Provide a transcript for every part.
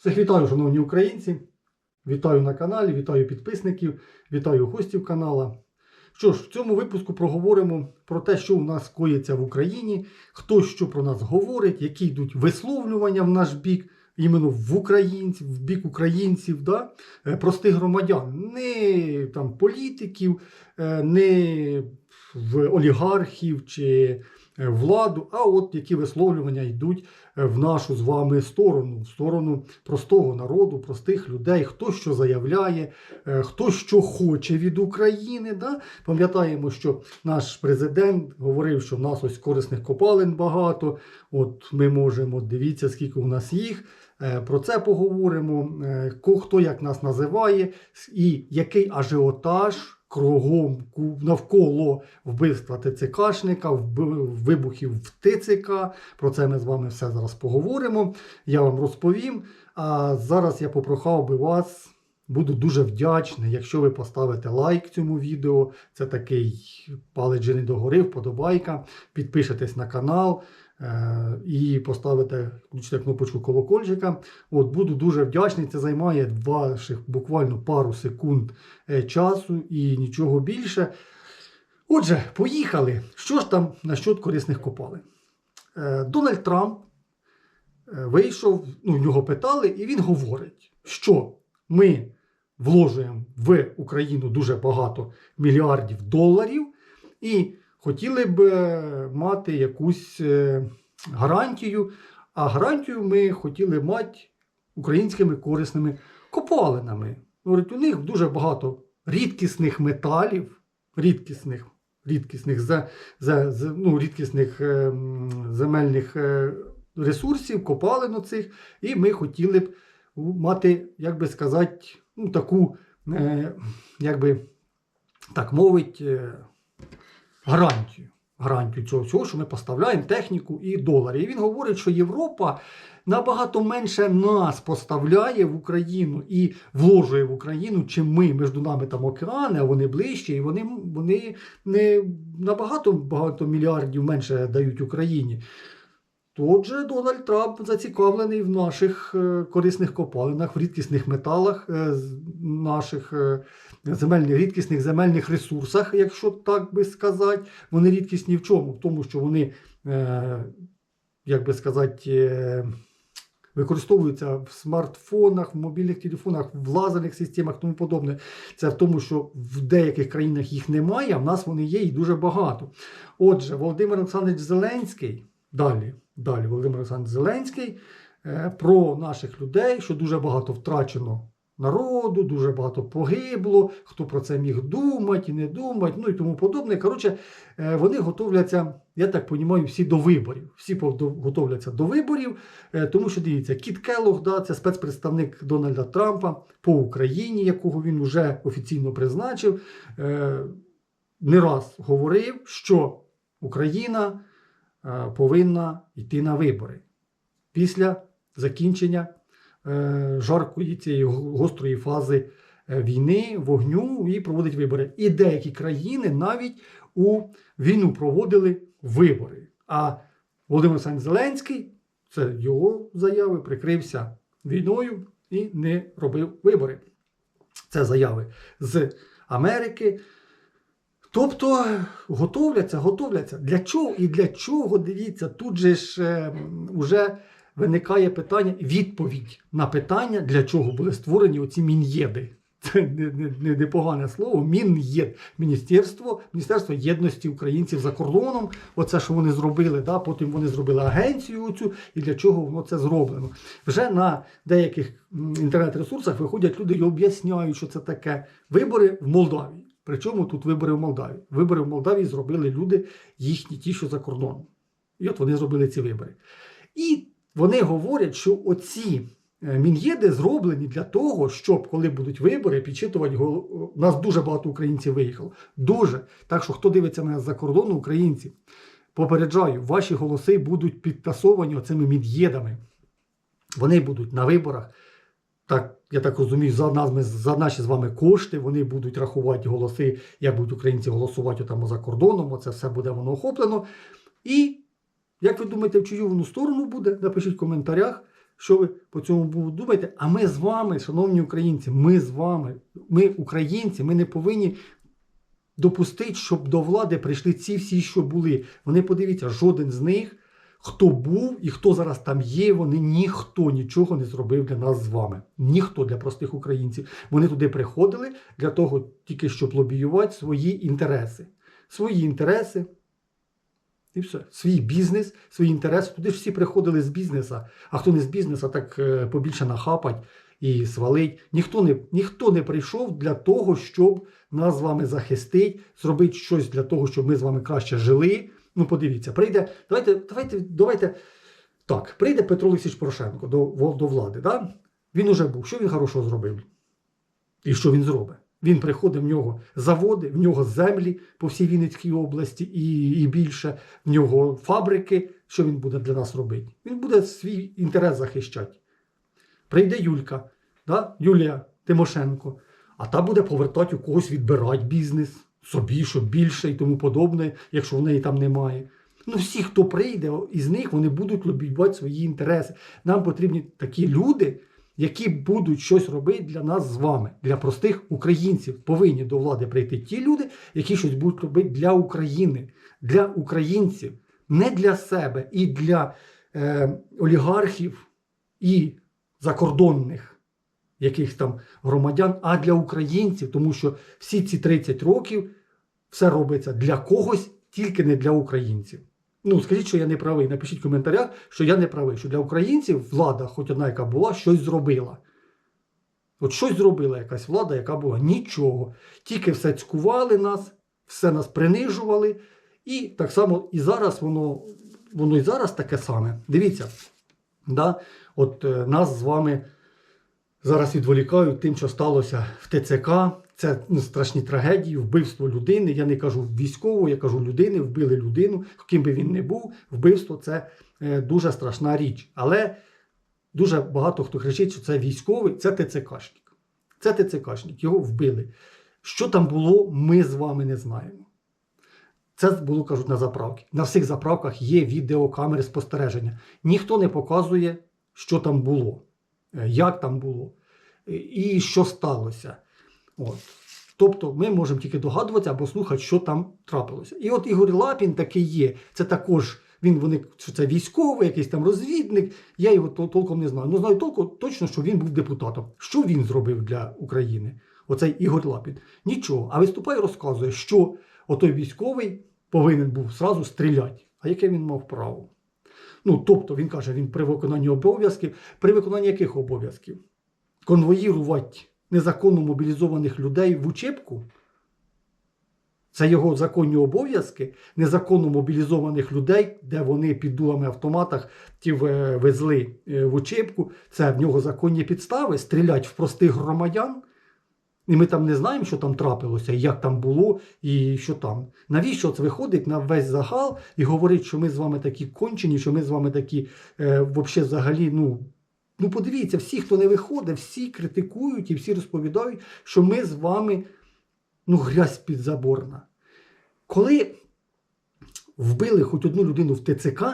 Всіх вітаю, шановні українці. Вітаю на каналі, вітаю підписників, вітаю гостів канала. Що ж, в цьому випуску проговоримо про те, що у нас коїться в Україні, хто що про нас говорить, які йдуть висловлювання в наш бік, іменно в українців, в бік українців, да? е, простих громадян, не там політиків, е, не в олігархів чи владу, а от які висловлювання йдуть е, в нашу з вами сторону, в сторону простого народу, простих людей, хто що заявляє, е, хто що хоче від України. Да? Пам'ятаємо, що наш президент говорив, що в нас ось корисних копалин багато. От ми можемо, дивіться, скільки у нас їх. Е, Про це поговоримо. Е, Хто як нас називає, і який ажіотаж кругом навколо вбивства ТЦКшника, вибухів в ТЦК. Про це ми з вами все зараз поговоримо. Я вам розповім. А зараз я попрохав би вас. Буду дуже вдячний, якщо ви поставите лайк цьому відео. Це такий палець же догори, вподобайка. Підпишетесь на канал і поставите, включите кнопочку колокольчика. От буду дуже вдячний. Це займає ваших буквально пару секунд е, часу і нічого більше. Отже, поїхали. Що ж там насчет корисних копалин? Е, Дональд Трамп е, вийшов, ну, нього питали, і він говорить, що ми вложуємо в Україну дуже багато мільярдів доларів і хотіли б е, мати якусь е, гарантію. А гарантію ми хотіли мати українськими корисними копалинами. Говорить, у них дуже багато рідкісних металів, рідкісних, рідкісних, за, за, за, ну, рідкісних е, земельних е, ресурсів, копалин оцих, і ми хотіли б мати, як би сказати, ну, таку, е, як би так мовить, е, гарантію. Гарантію цього всього, що ми поставляємо техніку і долари. І він говорить, що Європа набагато менше нас поставляє в Україну і вложує в Україну, чим ми між нами там океани, а вони ближче, і вони, вони не набагато багато мільярдів менше дають Україні. Отже, Дональд Трамп зацікавлений в наших е, корисних копалинах, в рідкісних металах, е, наших е, земельних, рідкісних земельних ресурсах, якщо так би сказати. Вони рідкісні в чому? В тому, що вони, як би сказати, використовуються в смартфонах, в мобільних телефонах, в лазерних системах, тому подобне. Це в тому, що в деяких країнах їх немає, а в нас вони є і дуже багато. Отже, Володимир Олександрович Зеленський, далі, далі Володимир Олександрович Зеленський е, про наших людей, що дуже багато втрачено народу, дуже багато погибло, хто про це міг думати і не думати, ну і тому подобне. Коротше, е, вони готовляться, я так розумію, всі до виборів. Всі готовляться до виборів, е, тому що дивіться, Кіт Келлог, да, це спецпредставник Дональда Трампа по Україні, якого він вже офіційно призначив, не раз говорив, що Україна повинна йти на вибори після закінчення е, жаркої цієї гострої фази е, війни, вогню і проводить вибори. І деякі країни навіть у війну проводили вибори. А Володимир Олександрович Зеленський, це його заяви, прикрився війною і не робив вибори. Це заяви з Америки. Тобто готовляться, готовляться. Для чого і для чого? Дивіться, тут же ж е, вже виникає питання, відповідь на питання, для чого були створені оці мін'єди. Це не, не, не, непогане слово. Мін'єд. Міністерство, Міністерство єдності українців за кордоном. Оце, що вони зробили. Да? Потім вони зробили агенцію оцю, і для чого воно це зроблено. Вже на деяких інтернет-ресурсах виходять люди і об'ясняють, що це таке вибори в Молдавії. Причому тут вибори в Молдавії. Вибори в Молдавії зробили люди, їхні ті, що за кордоном. І от вони зробили ці вибори. І вони говорять, що оці е, мін'єди зроблені для того, щоб коли будуть вибори, підчитувати гол... У нас дуже багато українців виїхало. Дуже. Так що, хто дивиться нас за кордону, українці, попереджаю, ваші голоси будуть підтасовані оцими мін'єдами. Вони будуть на виборах. Так, я так розумію, за нас, за наші з вами кошти, вони будуть рахувати голоси, як будуть українці голосувати там за кордоном, оце все буде воно охоплено. І як ви думаєте, в чию воно сторону буде? Напишіть в коментарях. що ви по цьому думаєте. А ми з вами, шановні українці, ми з вами, ми українці, ми не повинні допустити, щоб до влади прийшли ці всі, що були. Вони подивіться, жоден з них, хто був і хто зараз там є, вони ніхто нічого не зробив для нас з вами. Ніхто для простих українців. Вони туди приходили для того, тільки щоб лобіювати свої інтереси. Свої інтереси. І все. Свій бізнес, свої інтереси. Туди ж всі приходили з бізнеса, а хто не з бізнеса, так е, побільше нахапать і свалить. Ніхто не, ніхто не прийшов для того, щоб нас з вами захистити, зробити щось для того, щоб ми з вами краще жили. Ну, подивіться, прийде. Давайте, давайте, давайте. Так, прийде Петро Олексійович Порошенко до, до влади. Да? Він уже був. Що він хорошого зробив? І що він зробить? Він приходить в нього заводи, в нього землі по всій Вінницькій області і, і більше, в нього фабрики. Що він буде для нас робити? Він буде свій інтерес захищати. Прийде Юлька, да? Юлія Тимошенко, а та буде повертати у когось відбирати бізнес собі, щоб більше і тому подобне, якщо в неї там немає. Ну, всі, хто прийде із них, вони будуть лобіювати свої інтереси. Нам потрібні такі люди, які будуть щось робити для нас з вами, для простих українців. Повинні до влади прийти ті люди, які щось будуть робити для України, для українців, не для себе і для е, олігархів і закордонних яких там громадян, а для українців, тому що всі ці 30 років все робиться для когось, тільки не для українців. Ну, скажіть, що я не правий. Напишіть в коментарях, що я не правий, що для українців влада, хоч одна, яка була, щось зробила. От щось зробила якась влада, яка була. Нічого. Тільки все цькували нас, все нас принижували. І так само і зараз воно, воно і зараз таке саме. Дивіться, да? от е, нас з вами зараз відволікають тим, що сталося в ТЦК. Це страшні трагедії, вбивство людини. Я не кажу військового, я кажу людини, вбили людину, ким би він не був. Вбивство це е, дуже страшна річ. Але дуже багато хто кричить, що це військовий, це ТЦКшник. Це ТЦКшник, його вбили. Що там було, ми з вами не знаємо. Це було, кажуть, на заправки. На всіх заправках є відеокамери спостереження. Ніхто не показує, що там було, як там було е, і що сталося. От. Тобто ми можемо тільки догадуватися або слухати, що там трапилося. І от Ігор Лапін такий є. Це також він вони, що це військовий, якийсь там розвідник. Я його толком не знаю. Ну знаю толком точно, що він був депутатом. Що він зробив для України? Оцей Ігор Лапін. Нічого. А виступає розказує, що отой військовий повинен був зразу стріляти. А яке він мав право? Ну, тобто, він каже, він при виконанні обов'язків, при виконанні яких обов'язків? Конвоїрувати незаконно мобілізованих людей в учебку? Це його законні обов'язки незаконно мобілізованих людей, де вони під дулами автоматах ті везли е, в учебку. Це в нього законні підстави стрілять в простих громадян. І ми там не знаємо, що там трапилося, як там було і що там. Навіщо це виходить на весь загал і говорить, що ми з вами такі кончені, що ми з вами такі е, вообще взагалі, ну. Ну, подивіться, всі, хто не виходить, всі критикують і всі розповідають, що ми з вами ну, грязь підзаборна. Коли вбили хоч одну людину в ТЦК,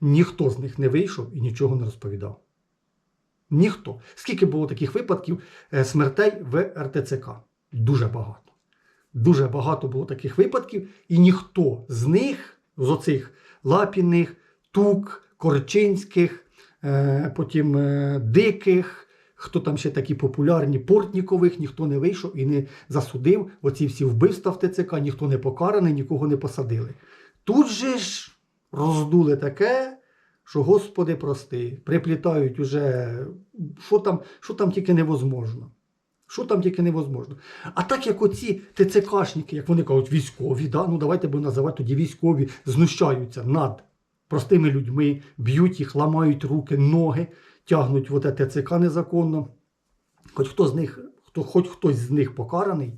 ніхто з них не вийшов і нічого не розповідав. Ніхто. Скільки було таких випадків е, смертей в РТЦК? Дуже багато. Дуже багато було таких випадків, і ніхто з них, з оцих Лапіних, Тук, Корчинських, е, потім е, Диких, хто там ще такі популярні, Портнікових, ніхто не вийшов і не засудив оці всі вбивства в ТЦК, ніхто не покараний, нікого не посадили. Тут же ж роздули таке, що, Господи, прости, приплітають уже, що там, що там тільки невозможно. Що там тільки невозможно. А так як оці ТЦКшники, як вони кажуть, військові, да? ну давайте будемо називати тоді військові, знущаються над простими людьми, б'ють їх, ламають руки, ноги, тягнуть в оте ТЦК незаконно. Хоч хто з них, хто, хоч хтось з них покараний,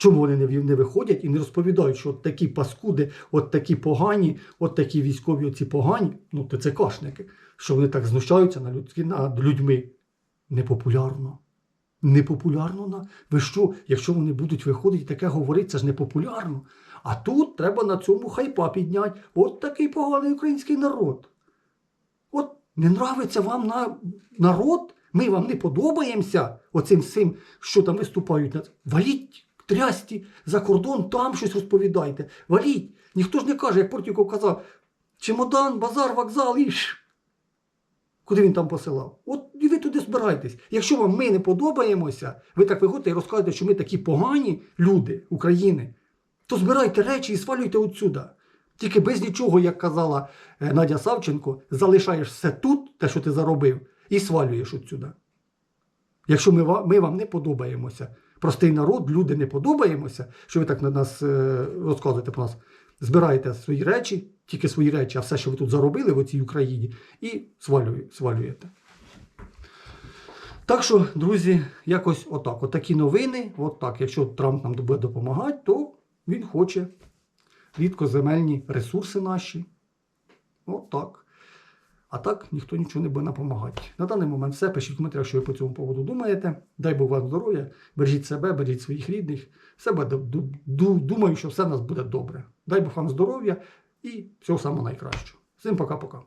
Чому вони не, виходять і не розповідають, що от такі паскуди, от такі погані, от такі військові оці погані, ну ТЦКшники, що вони так знущаються над людьми. Непопулярно. Непопулярно на ви що, якщо вони будуть виходити таке говорити, це ж непопулярно. А тут треба на цьому хайпа підняти. От такий поганий український народ. От Не нравиться вам на народ? Ми вам не подобаємося оцим всім, що там виступають. Валіть трясті за кордон, там щось розповідайте. Валіть. Ніхто ж не каже, як Портніков казав, чемодан, базар, вокзал і. Куди він там посилав? От і ви туди збирайтесь. Якщо вам ми не подобаємося, ви так виходите і розказуєте, що ми такі погані люди України, то збирайте речі і свалюйте отсюда. Тільки без нічого, як казала е, Надя Савченко, залишаєш все тут, те, що ти заробив, і свалюєш отсюда. Якщо ми, ми вам не подобаємося, простий народ, люди не подобаємося, що ви так на нас е, розказуєте про нас, збираєте свої речі, тільки свої речі, а все, що ви тут заробили в цій Україні, і свалює, свалюєте. Так що, друзі, якось отак. Отакі новини. Отак. Якщо Трамп нам буде допомагати, то він хоче рідкоземельні ресурси наші. Отак. А так ніхто нічого не буде допомагати. На даний момент все. Пишіть в коментарях, що ви по цьому поводу думаєте. Дай Бог вам здоров'я, бережіть себе, бережіть своїх рідних. Ду- думаю, що все в нас буде добре. Дай Бог вам здоров'я і всього самого найкращого. Всім пока-пока.